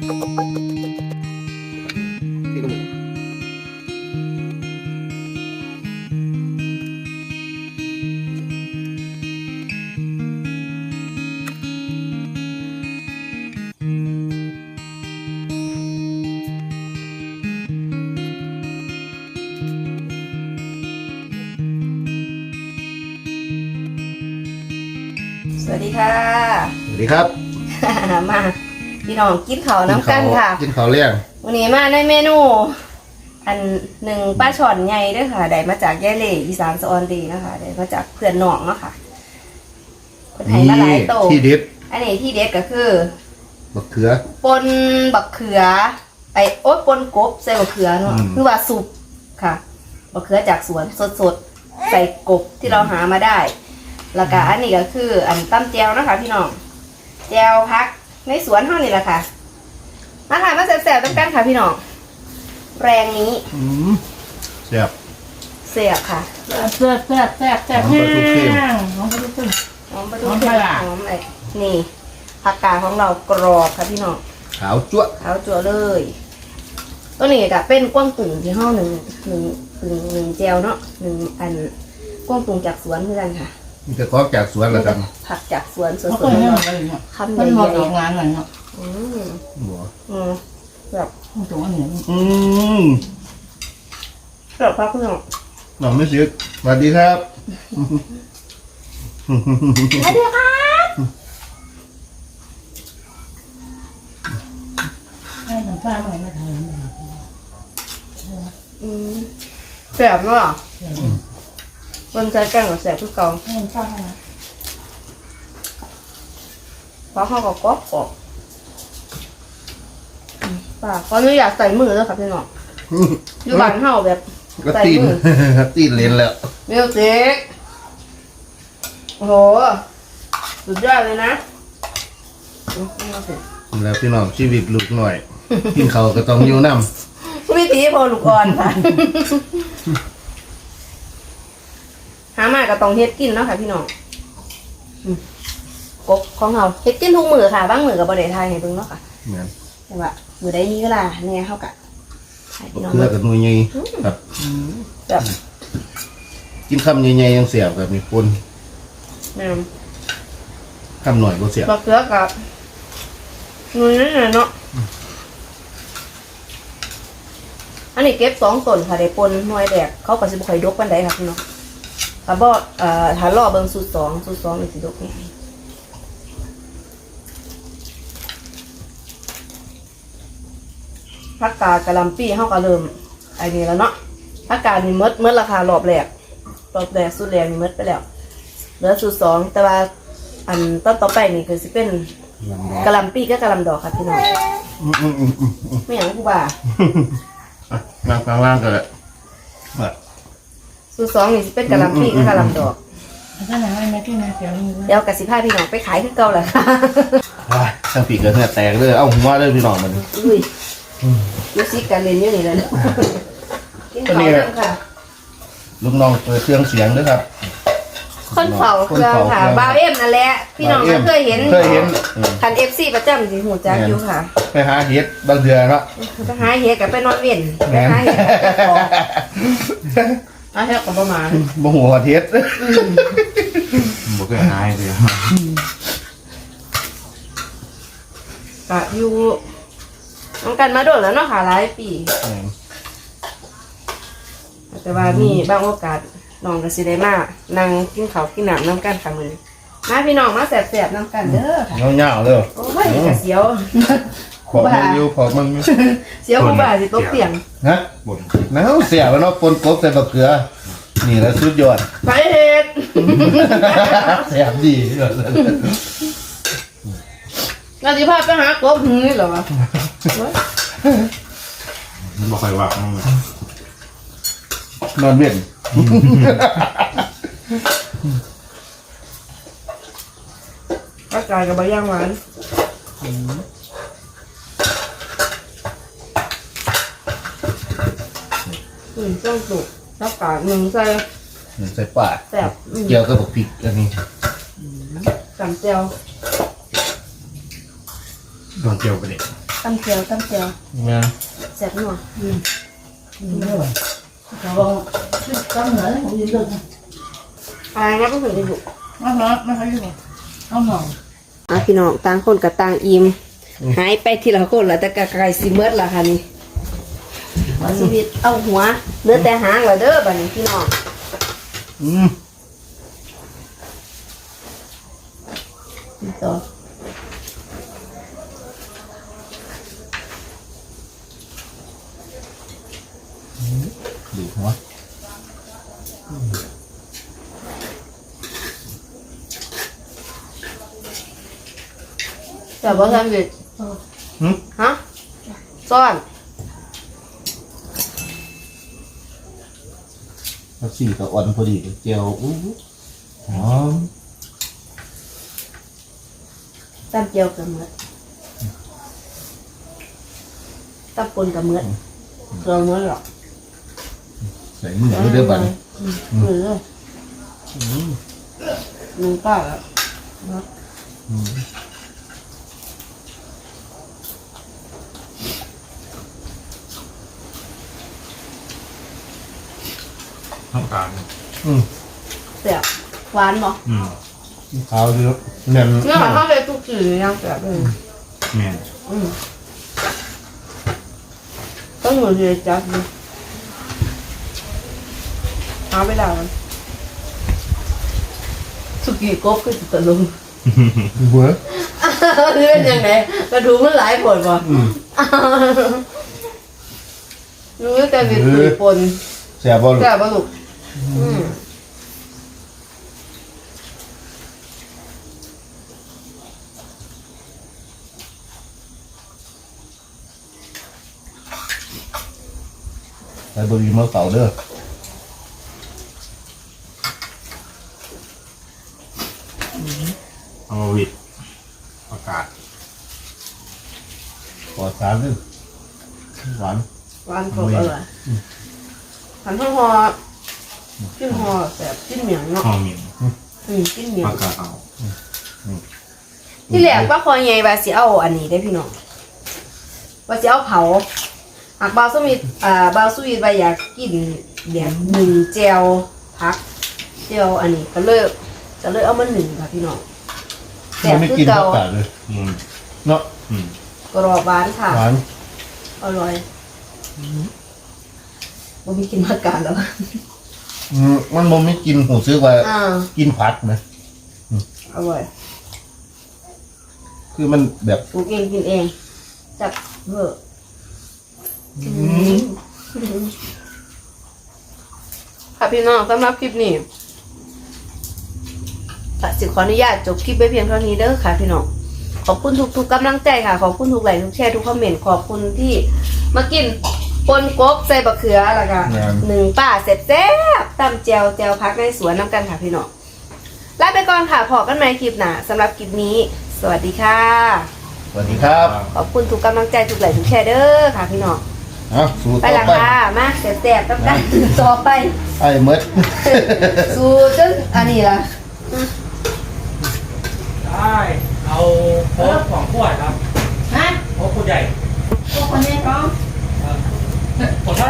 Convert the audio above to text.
สวัสดีค่ะ สวัสดีครับ มา พี่น้องกินข้าวน้ำกันค่ะกินข้าวเลี้ยงวันนี้มาในเมนู อันหนึ่งป้าช่อนใหญ่ด้วยค่ะได้มาจากยายเหล่อีสานสะออนดีนะคะได้มาจากเพื่อนน้องเนาะค่ะคนไทยมาหลายโตที่ดิบอันนี้ที่เด็ดก็คือ บักเขือปนบักเขือ ไอ้โอ๊ตปนกบใส่บักเขือเนาะอืมคือว่าสุปค่ะบักเขือจากสวนสดๆใส่กบที่เราหามาได้แล้วก็อันนี้ก็คือ อันตั้มแจวนะคะพี่น้องแจวพัก ในสวนเท่านี้แหละค่ะมาค่ะมาแซ่บๆตั้งกันค่ะพี่น้องแรงนี้อืมแซ่บเสียบค่ะแซ่บแซ่บแซ่บแซ่บหอมปลาทูเค็มแห้งหอมปลาทูเค็มหอมปลาทูหอมเค็ปมลาร้า หอมอะไรนี่ผักกาดของเรากรอบค่ะพี่น้อง ขาวจั๊วะเอาจั่วเลย ตัวนี้ก็เป็นกว้างตุ่งที่ห้องหนึ่งหนึ่งหนึ่งหนึ่งแจวเนาะหนึ่งอันกว้างตุ่งจากสวนเหมือนกันค่ะ มีแต่ของจากสวนแล้วกันผักจากสวนสเขาดก็ๆไม่เนาะเอาอะไรเนาะคำใหมันหมญ่ดออกงานเลยเนาะๆอืมหัวอืมแบบตรงอันนี้อืมแบบพักพี่น้องน้องไม่ซื้อสวัสดีครับ สวัสดีครับให้น้ำปลาหน่อยมาทานอืมแสบเนาะมั นใจแกล้งกับแสบทุกเกาให้น้ำปลาหน่อยเพราะเขาก็กรอบกรอบอืมป่าตอนนี้อยากใส่มือแล้วค่ะพี่น้องอยู่บ้านเฮาแบบก็ใส่ตีนมือตีนเลนแล้วมิวสิกโอ้โหสุดยอดเลยนะอืมมิวสิกแล้วพี่น้องชีวิตลูกหน่อยกินเขาวก็ต้องอยู่น้วิธีพอลูกอ่อนค่ะ หามาก็ต้องเฮ็ดกินเนาะค่ะพี่น้องอืมกบของเราเฮ็ดกินทุกมือค่ะบางมือกับบริไทยให้เบิ่งเนาะค่ะำเหมือนแต่ว่ามือได้นี้ก็ล่ะเนี่ยเขากะให้พี่น้องเพื่อกับหนุ่ยใหญ่ครับแบบกินคำใหญ่ๆยังเสียบแบบมีปนแม่นคำหน่อยก็เสียบบักเกือกับนุ่ยนี่เนาะอันนี้เก็บสองต้นค่ะได้ปนหน่วยแดกเขาก็สิบ่ค่อยดกปานใดค่ะพี่น้อง ถ้าบ่เอ่อถ้ารอเบิ่งสูตรสองสูตรสองนี่สิดกนี่ผักกาดกะหล่ำปีเฮาก็เริ่มไอ้นี่แล้วเนาะผักกาดนี่หมดหมดราคารอบแรกรอบแรกสุดแรกนี่หมดไปแล้วเหลือสูตรสองแต่ว่าอันต้นต่อไปนี่คือสิเป็นกะหล่ำปีกับกะหล่ำดอกค่ะพี่น้องอืมอืมอืมอืมอืมไม่อย่างกูบ่าอะนั่งข้างล่างกันแหละอะ สูตรสองนี่สิเป็นกะหล่ำปีกับกะหล่ำดอกแล้วก็หนังอะไรมาที่นาเสียวนี่เดี๋ยวกะสิพาพี่น้องไปขายคือเก่าแหละค่ะว้ายทั้งปีกก็เหงื่อแตกเลยเอ้าหัวเลยพี่น้องมันอุ้ยยูซิกันเล่นอยู่นี่แหละกินข้าวกันค่ะลูกน้องเปิดเครื่องเสียงด้วยครับ คนเผาเครื่องค่ะบาวเอ็มนั่นแหละพี่น้องก็เคยเห็นเคยเห็นเออคันเอฟซีประจำสิหูจักอยู่ค่ะ ไปหาเห็ดบางเดือนเนาะไปหาเฮ็ดกับไปนอนเว้นไปแม่นหาเฮ็ดกับไปข อเอาเฮ็ดกับประมาณบ่หัวาเห็ดบ่เคยหายเลยกะอยู่น้องกันมาโดนแล้วเนาะค่ะหลายปี แต่ว่ามีบางโอกาสน้องก็สิได้มานั่งกินข้าวกินน้ำน้ำกันค่ะมือมาพี่น้องมาแสบๆน้ำกันเด้อค่ะเงาๆเลยโอ้ยกะเสียว ขอบมึงอยู่ขอบมึงอยู่เสียวกูบ่าสิตกเตียงฮะบ่นน้าเสียแล้วเนาะปนกบใส่บักเกลือ นี่แหละสุดยอด ไปเฮ็ดเสียบดีเราสิพาไปหากบหื้อเหรอวะโอ้ยบ่ค่อยว่ามันนอนเวียนร่างกายกับใบย่างหวาน อืมต้องสุกร่างกายหนึ่งใส่ใส่ป่าแซ่บอืมเกี่ยวกับบักพริกอันนี้ตำเจียวโดนเจียวไปเลยตำเจียวตำเจียวงานแซ่บนัวอืมไม่ไหวเราลองตั้งเหนือผมยืนดึกอะไรนะก็ถึงจะอยู่มามาไม่ค่อยอยู่เอาหน่อยอะพี่น้องต่างคนกับต่างอิ่มหายไปทีละคนแล้วแต่กะไก่สิเมิดละค่ะนี่วาชีวิตเอาหัว เหลือแต่หางแล้วเด้อบัดนี้พี่น้องอืมต่อดูหัวแต่บ่ทันเด็ดหึฮะซ่อน ผักชีกับอ่อนพอดีเจียวอู้หูหอมตำเจียวกับเมือดตำปนกับเมือดเกลือเมือดหรอกใส่มือด้วยเด้อบัดนี้มือเลยมือก็แล้ว น้ำตาลอืมแซ่บหวานบ่อืมขาวดีแล้วแน่นเนื้อหาเข้าเลยทุกสื่อยังแซ่บเลยแม่นอืมต้องเหมือนเลยจับดูหาเวลามันสุกี้กบคือจะตะลุงเบ้อนี่เป็นยังไงกระดูกมันหลายผลบ่อืมรู้แต่มีตุยปนแซ่บบ่ลูกแซ่บบ่ลูก อืมใส่บะหมี่มะเก่าเด้อเอามาวิดประกาศขอสารเด้อหวานหวานกรอบอร่อยหันทั้งหอ กินหอแซ่บกินเหมียงเนาะห้องหมิงอืมกินเหมียปงระกาศเอาที่แรกว่าคอยใหญ่ว่าสิเอาอันนี้ได้พี่น้องว่าสิเอาเผาหากบาวสมิธอ่าบาวสวีทว่าอยากกินแบบหนึ่งแจวพักแจวอันนี้ก็เลยก็เลยเอามาหนึ่งค่ะพี่น้องแต่มันไม่คือกินเก่าผักกาดเลย อืมเนาะอืมกรอบหวานค่ะ หวานอร่อยบ่มีกินมากการแล้ว อืมมันบ่ไม่กินหูซื้อว่าอ่ากินผักนะอร่อยคือมันแบบปลูกเองกินเองจับเพื่อค่ะพี่น้องสำหรับคลิปนี้ก็สิขออนุญาตจบคลิปไปเพียงเท่านี้เด้อค่ะพี่น้อง ขอบคุณทุกๆกำลังใจค่ะ ขอบคุณทุกไลค์ทุกแชร์ทุกคอมเมนต์ ขอบคุณที่มากิน ปนกบใส่บะเขือแล้วก็หนึ่งป้าเสร็จแซ่บตำแจวแจวพักในสวนน้ำกันค่ะพี่น้องลาไปก่อนค่ะพอกันใหม่คลิปหน้าสำหรับคลิปนี้ สวัสดีค่ะ สวัสดีครับขอบคุณทุกกำลังใจทุกไลค์ทุกแชร์เด้อค่ะพี่น้องเอาสู้ไปต่อละไปค่ะมาแซ่บๆต้องกันต่อไป ไอ้เมด สู้จนอันนี้ล่ะได้เอาโค้กสองขวดครับฮะโค้กขวดใหญ่ พวกคนนี้ก็ ผลเท่าไหร่